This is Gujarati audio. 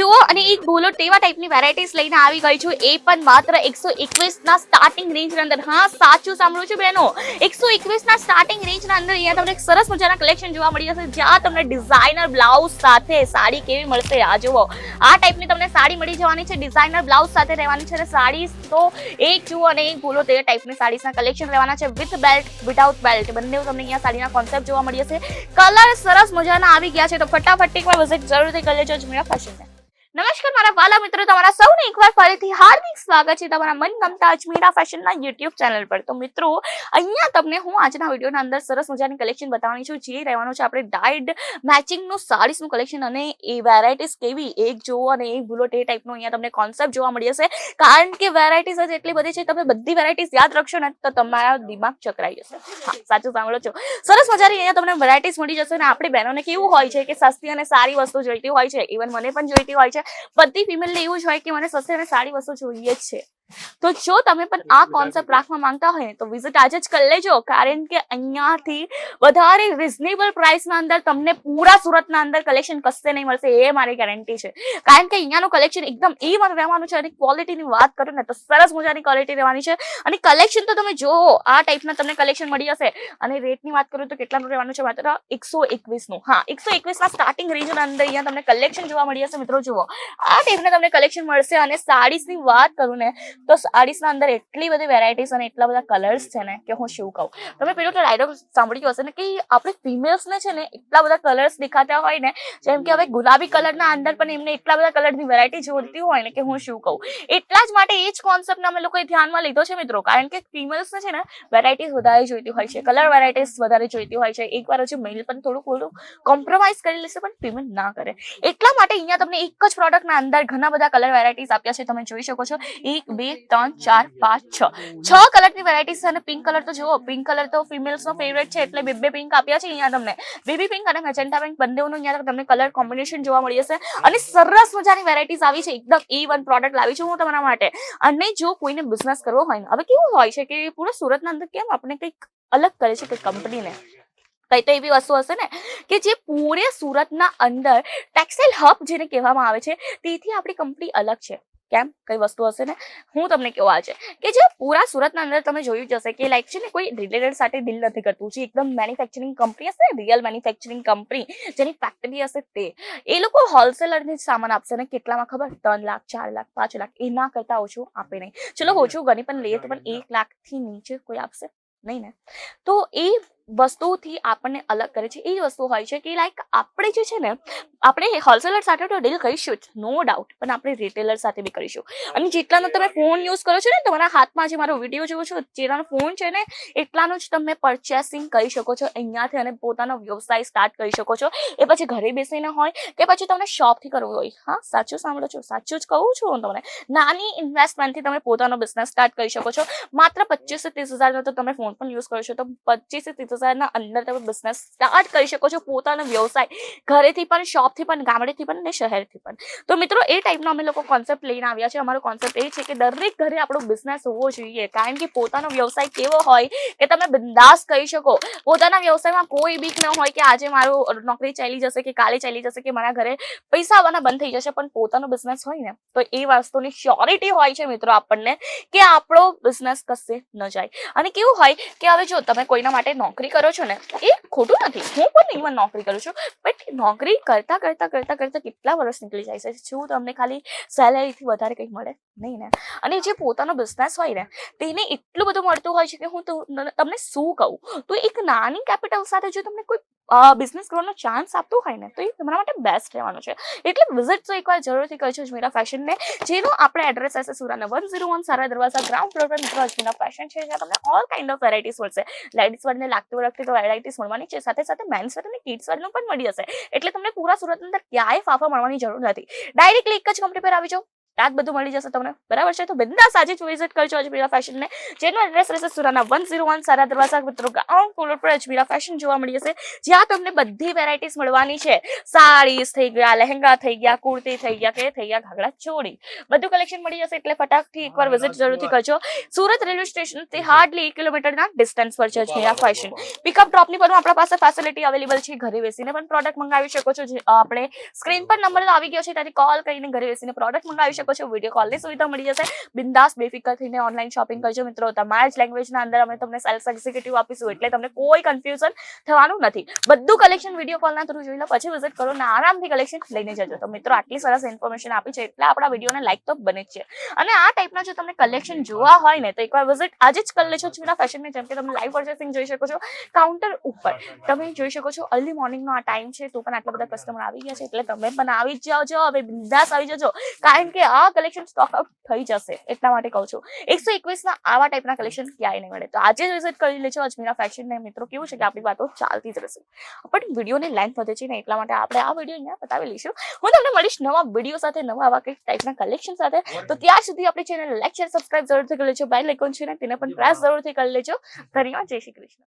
જુઓ, અને એક બોલો તેવા ટાઈપની વેરાયટીઝ લઈને આવી ગઈ છું. એ પણ માત્ર એકસો એકવીસ ના સ્ટાર્ટિંગ રેન્જ અંદર. હા, સાચું સાંભળું છું બહેનો. એકસો એકવીસ ના સ્ટાર્ટિંગ રેન્જ ના અંદર અહીંયા તમને સરસ મજાના કલેક્શન જોવા મળી જશે, જ્યાં તમને ડિઝાઇનર બ્લાઉઝ સાથે સાડી કેવી મળશે. આ જુઓ, આ ટાઈપની તમને સાડી મળી જવાની છે. ડિઝાઇનર બ્લાઉઝ સાથે રહેવાની છે અને સાડી તો એક જુઓ અને એક બોલો, તે ટાઈપની સાડીઝના કલેક્શન રહેવાના છે. વિથ બેલ્ટ વિધાઉટ બેલ્ટ બંને તમને અહીંયા સાડીના કોન્સેપ્ટ જોવા મળી જશે. કલર સરસ મજાના આવી ગયા છે, તો ફટાફટ એકવાર વિઝિટ જરૂરથી કરી લેજો. અજમેરા ફેશન નમસ્કાર મારા વાલા મિત્રો, તમારા સૌને એકવાર ફરીથી હાર્દિક સ્વાગત છે તમારા મનગમતા અજમીરા ફેશનના યુટ્યુબ ચેનલ પર. તો મિત્રો, અહીંયા તમને હું આજના વિડીયોના અંદર સરસ મજાની કલેક્શન બતાવવાની છું. જે રહેવાનું છે આપણે ડાયડ મેચિંગનું સાડીસનું કલેક્શન અને એ વેરાયટીઝ કેવી એક જોવો અને એક ભૂલો તે ટાઈપનું અહીંયા તમને કોન્સેપ્ટ જોવા મળી જશે કારણ કે વેરાયટીઝ જ એટલી બધી છે, તમે બધી વેરાયટીઝ યાદ રાખશો ને તો તમારા દિમાગ ચકરાઈ જશે. હા, સાચું સાંભળો છો. સરસ મજાની અહીંયા તમને વેરાયટીઝ મળી જશે અને આપણી બહેનોને કેવું હોય છે કે સસ્તી અને સારી વસ્તુ જોઈતી હોય છે. ઇવન મને પણ જોઈતી હોય છે. બધી ફિમેલને એવું જ હોય કે મને સસ્તી અને સારી વસ્તુ જોઈએ છે. તો જો તમે પણ આ કોન્સેપ્ટ રાખવા માંગતા હોય ને તો વિઝિટ આજે જ કરી લેજો. કારણ કે અહીંયાથી વધારે રિઝનેબલ પ્રાઇસના અંદર તમને પૂરા સુરતના અંદર કલેક્શન કશે નહીં મળશે એ મારી ગેરંટી છે. કારણ કે અહીંયાનું કલેક્શન એકદમ એ વન રહેવાનું છે અને ક્વોલિટીની વાત કરું ને તો સરસ મજાની ક્વોલિટી રહેવાની છે. અને કલેક્શન તો તમે જુઓ આ ટાઈપના તમને કલેક્શન મળી જશે અને રેટની વાત કરું તો કેટલાનું રહેવાનું છે માત્ર? એકસો એકવીસનું. હા એકસો એકવીસના સ્ટાર્ટિંગ રેન્જના અંદર અહીંયા તમને કલેક્શન જોવા મળી જશે મિત્રો જુઓ. આ ટાઈપના તમને કલેક્શન મળશે અને સાડીઝની વાત કરું ને તો સાડીસના અંદર એટલી બધી વેરાયટીઝ અને એટલા બધા કલર્સ છે ને કે હું શું કહું. તમે પેલું તો ડાયલોગ સાંભળ્યું હશે ને કે આપણે ફિમેલ્સને છે ને એટલા બધા કલર્સ દેખાતા હોય ને, જેમ કે હવે ગુલાબી કલરના અંદર પણ એમને એટલા બધા કલરની વેરાયટી જોઈતી હોય ને કે હું શું કહું. એટલા જ માટે એ જ કોન્સેપ્ટ અમે લોકોએ ધ્યાનમાં લીધો છે મિત્રો, કારણ કે ફિમેલ્સને છે ને વેરાયટીઝ વધારે જોઈતી હોય છે કલર વેરાયટીઝ વધારે જોઈતી હોય છે. એકવાર હજુ મેલ પણ થોડું થોડું કોમ્પ્રોમાઇઝ કરી લેશે પણ ફિમેલ ના કરે. એટલા માટે અહીંયા તમને એક જ પ્રોડક્ટના અંદર ઘણા બધા કલર વેરાયટીઝ આપ્યા છે, તમે જોઈ શકો છો. એક, બે ત્રણ, ચાર, પાંચ, છ. છ કલરની વેરાયટીઝ છે અને પિંક કલર તો જુઓ પિંક કલર તો ફિમેલ્સનો ફેવરેટ છે એટલે બે બે પિંક આપ્યા છે અહીંયા તમને. બેબી પિંક અને મેજેન્ટા પિંક બંનેનું અહીંયા તમને કલર કોમ્બિનેશન જોવા મળી જશે. અને સરસ મજાની વેરાયટીઝ આવી છે, એકદમ એ વન પ્રોડક્ટ લાવી છું હું તમારા માટે. અને જો કોઈને બિઝનેસ કરવો હોય ને, હવે કેવું હોય છે કે પૂરા સુરતના અંદર કેમ આપણે કંઈક અલગ કરે છે કંઈક કંપનીને? કઈ તો એવી વસ્તુ હશે ને કે જે પૂરે સુરતના અંદર ટેક્સટાઇલ હબ જેને કહેવામાં આવે છે, તેથી આપણી કંપની અલગ છે. કેમ? કઈ વસ્તુ હશે ને? હું તમને કેવા છે કે જે પૂરા સુરતના અંદર તમે જોયું જ હશે કે લાઈક છે ને કોઈ રિલેટેડ સાથે ડીલ નથી કરતું. જે એકદમ મેન્યુફેક્ચરિંગ કંપની હશે રિયલ મેન્યુફેક્ચરિંગ કંપની જેની ફેક્ટરી હશે તે. એ લોકો હોલસેલરને સામાન આપશે ને? કેટલામાં ખબર? ત્રણ લાખ ચાર લાખ પાંચ લાખ. એના કરતા ઓછું આપે નહીં. ચલો ઓછું ગણી પણ લઈએ તો પણ એક લાખથી નીચે કોઈ આપશે નહીં ને? તો એ વસ્તુથી આપણને અલગ કરે છે. એ જ વસ્તુ હોય છે કે લાઈક આપણે જે છે ને આપણે હોલસેલર સાથે તો ડીલ કરીશું જ નો ડાઉટ પણ આપણે રિટેલર સાથે બી કરીશું. અને જેટલાનો તમે ફોન યુઝ કરો છો ને તમારા હાથમાં જે મારો વીડિયો જોવો છો જેટલાનો ફોન છે ને એટલાનું જ તમે પરચેસિંગ કરી શકો છો અહીંયાથી અને પોતાનો વ્યવસાય સ્ટાર્ટ કરી શકો છો. એ પછી ઘરે બેસીને હોય કે પછી તમને શોપથી કરવું હોય. હા સાચું સાંભળો છો સાચું જ કહું છું હું તમને. નાની ઇન્વેસ્ટમેન્ટથી તમે પોતાનો બિઝનેસ સ્ટાર્ટ કરી શકો છો. માત્ર પચીસથી ત્રીસ હજારનો તો તમે ફોન પણ યુઝ કરો છો તો પચીસથી ત્રીસ હજારના અંદર તમે બિઝનેસ સ્ટાર્ટ કરી શકો છો પોતાનો વ્યવસાય. ઘરેથી પણ શોપથી પણ, ગામડેથી પણ ને શહેરથી પણ. તો મિત્રો, એ ટાઈપનો અમે લોકો કોન્સેપ્ટ લઈને આવ્યા છે અમારો કોન્સેપ્ટ એ છે કે દરેક ઘરે આપણો બિઝનેસ હોવો જોઈએ. કારણ કે પોતાનો વ્યવસાય કેવો હોય કે તમે બિંદાસ કહી શકો. પોતાના વ્યવસાયમાં કોઈ બીક ન હોય કે આજે મારું નોકરી ચાલી જશે કે કાલે ચાલી જશે કે મારા ઘરે પૈસા આવવાના બંધ થઈ જશે, પણ પોતાનો બિઝનેસ હોય ને, તો એ વસ્તુની શ્યોરિટી હોય છે મિત્રો આપણને કે આપણો બિઝનેસ કશે ન જાય. અને કેવું હોય કે હવે જો તમે કોઈના માટે નોકરી કરો છો ને? એ ખોટું નથી. હું પણ ઇવન નોકરી કરું છું. નોકરી કરતા કરતા કરતા કરતા કેટલા વર્ષ નીકળી જાય છે? શું તમને ખાલી સેલેરીથી વધારે કંઈક મળે? નહીં ને. અને જે પોતાનો બિઝનેસ હોય ને, તેને એટલું બધું મળતું હોય છે કે હું તમને શું કહું? તો એક નાની કેપિટલ સાથે જો તમને કોઈ બિઝનેસ કરવાનો ચાન્સ આપતું હોય ને, તો એ તમારા માટે બેસ્ટ રહેવાનું છે. એટલે વિઝિટ તો એકવાર જરૂરથી કરજો અજમેરા ફેશનને જેનું આપણે એડ્રેસ હશે Surana one zero one Sahara Darwaja ground floor પર. મિત્રો અજમેરા ફેશન છે, જ્યાં તમને ઓલ કાઇન્ડ ઓફ વેરાયટીઝ મળશે. લેડીઝ વર્ડને લાગતી વખતે તો વેરાયટીઝ મળવાની છે. સાથે સાથે મેન્સ વર્ડ અને કિડ્સ વર્ડનું પણ મળી જશે. એટલે તમને પૂરા સુરત અંદર ક્યાંય ફાફા મળવાની જરૂર નથી. ડાયરેક્ટલી એક જ કંપની પર આવી જાઓ. જ બધું મળી જશે તમને. બરાબર છે? તો બિંદાસ આજે જ વિઝિટ કરજો અજમીરા ફેશન ને. જેનો એડ્રેસ રહેશે સુરાના વન ઝીરો વન સારા દરવાજા મિત્રો ગ્રાઉન્ડ ફ્લોર પર અજમીરા ફેશન જોવા મળી જશે. જ્યાં તમને બધી વેરાયટીઝ મળવાની છે. સાડીઝ થઈ ગયા લહેંગા થઈ ગયા કુર્તી થઈ ગયા કે થઈ ગયા ઘાઘરા ચોળી. બધું કલેક્શન મળી જશે એટલે ફટાકથી એકવાર વિઝિટ જરૂરથી કરજો. સુરત રેલવે સ્ટેશનથી હાર્ડલી એક કિલોમીટરના ડિસ્ટન્સ પર છે અજમીરા ફેશન પિકઅપ ડ્રોપની પણ આપણા પાસે ફેસિલિટી અવેલેબલ છે ઘરે બેસીને પણ પ્રોડક્ટ મંગાવી શકો છો. આપણે સ્ક્રીન પર નંબર આવી ગયો છે ત્યાંથી કોલ કરીને ઘરે બેસીને પ્રોડક્ટ મંગાવી શકો છો વીડિયો કોલની સુવિધા મળી જશે. બિંદાસ બેફિકર થઈને ઓનલાઈન શોપિંગ કરજો મિત્રો. તમારા જ લેંગ્વેજના અંદર અમે તમને સેલ્સ એક્ઝિક્યુટિવ આપીશું એટલે તમને કોઈ કન્ફ્યુઝન થવાનું નથી. બધું કલેક્શન વીડિયો કોલના થ્રુ જોઈ લો પછી વિઝિટ કરો અને આરામથી કલેક્શન લઈને જજો. તો મિત્રો આટલી સરસ ઇન્ફોર્મેશન આપી છે એટલે આપણા વિડીયોને લાઈક તો બને જ છે. અને આ ટાઈપના જો તમને કલેક્શન જોવા હોય ને તો એકવાર વિઝિટ આજે જ કરી લેજો ચૂના ફેશનની જેમ કે તમે લાઈવ પર્ચેસિંગ જોઈ શકો છો. કાઉન્ટર ઉપર તમે જોઈ શકો છો અર્લી મોર્નિંગનો આ ટાઈમ છે તો પણ આટલા બધા કસ્ટમર આવી ગયા છે એટલે તમે પણ આવી જ જાઓ હવે બિંદાસ આવી જજો. કારણ કે આ કલેક્શન સ્ટોક આઉટ થઈ જશે એટલા માટે કહું છું. એકસો એકવીસના આવા ટાઈપના કલેક્શન ક્યાંય નહીં મળે. તો આજે જ વિઝિટ કરી લેજો અજમીરા ફેશન ને. મિત્રો કેવું છે કે આપણી વાતો ચાલતી જ રહેશે. પણ વિડીયોની લેન્થ વધે છે ને એટલા માટે આપણે આ વીડિયો અહીંયા બતાવી લઈશું. હું તમને મળીશ નવા વીડિયો સાથે નવા આવા કંઈક ટાઈપના કલેક્શન સાથે. તો ત્યાં સુધી આપણી ચેનલ લાઈક શેર સબસ્ક્રાઈબ જરૂરથી કરી લેજો. બેલ આઇકોન છે ને તેને પણ પ્રેસ જરૂરથી કરી લેજો. ધન્યવાદ જય શ્રી કૃષ્ણ.